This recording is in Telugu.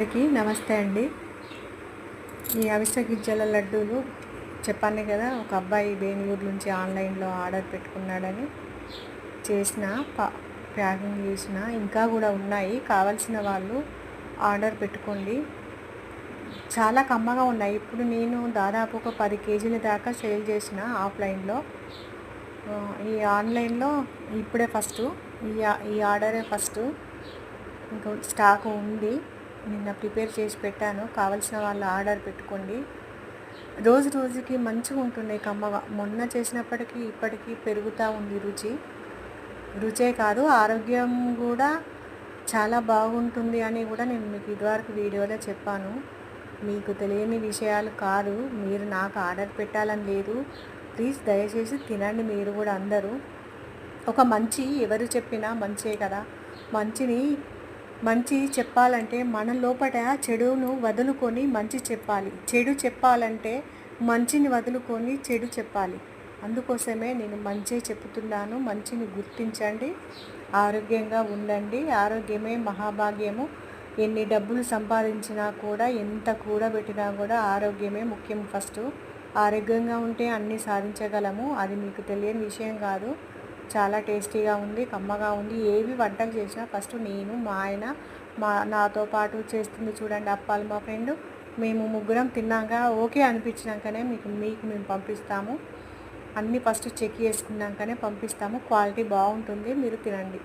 అందరికీ నమస్తే అండి. ఈ అవిసె గిజ్జల లడ్డూలు చెప్పాను కదా ఒక అబ్బాయి బెంగళూరు నుంచి ఆన్లైన్లో ఆర్డర్ పెట్టుకున్నాడని చేసిన ప్యాకింగ్ చేసిన ఇంకా కూడా ఉన్నాయి. కావాల్సిన వాళ్ళు ఆర్డర్ పెట్టుకోండి. చాలా కమ్మగా ఉన్నాయి. ఇప్పుడు నేను దాదాపు ఒక పది కేజీల దాకా సేల్ చేసిన ఆఫ్లైన్లో. ఈ ఆన్లైన్లో ఇప్పుడే ఫస్ట్ ఈ ఈ ఆర్డరే ఫస్ట్. ఇంకా స్టాక్ ఉంది. నిన్న ప్రిపేర్ చేసి పెట్టాను. కావాల్సిన వాళ్ళు ఆర్డర్ పెట్టుకోండి. రోజు రోజుకి మంచిగా ఉంటున్నాయి కమ్మగా మొన్న చేసినప్పటికీ ఇప్పటికీ పెరుగుతూ ఉంది రుచి. రుచే కాదు ఆరోగ్యం కూడా చాలా బాగుంటుంది అని కూడా నేను మీకు ఇదివరకు వీడియోలో చెప్పాను. మీకు తెలియని విషయాలు కాదు. మీరు నాకు ఆర్డర్ పెట్టాలని లేదు. ప్లీజ్ దయచేసి తినండి మీరు కూడా అందరూ. ఒక మంచి ఎవరు చెప్పినా మంచే కదా. మంచిని మంచి చెప్పాలంటే మన లోపల చెడును వదులుకొని మంచి చెప్పాలి. చెడు చెప్పాలంటే మంచిని వదులుకొని చెడు చెప్పాలి. అందుకోసమే నేను మంచి చెప్తున్నాను మంచిని గుర్తించండి. ఆరోగ్యంగా ఉండండి. ఆరోగ్యమే మహాభాగ్యము. ఎన్ని డబ్బులు సంపాదించినా కూడా ఎంత కూడబెట్టినా కూడా ఆరోగ్యమే ముఖ్యం ఫస్ట్. ఆరోగ్యంగా ఉంటే అన్నీ సాధించగలము. అది మీకు తెలియని విషయం కాదు. చాలా టేస్టీగా ఉంది కమ్మగా ఉంది. ఏవి వంటలు చేసినా ఫస్ట్ నేను మా ఆయన మా నాతో పాటు చేస్తుంది చూడండి అప్పాలు మా ఫ్రెండ్. మేము ముగ్గురం తిన్నాక ఓకే అనిపించినాకనే మీకు మీకు మేము పంపిస్తాము. అన్నీ ఫస్ట్ చెక్ చేసుకున్నాకనే పంపిస్తాము. క్వాలిటీ బాగుంటుంది మీరు తినండి.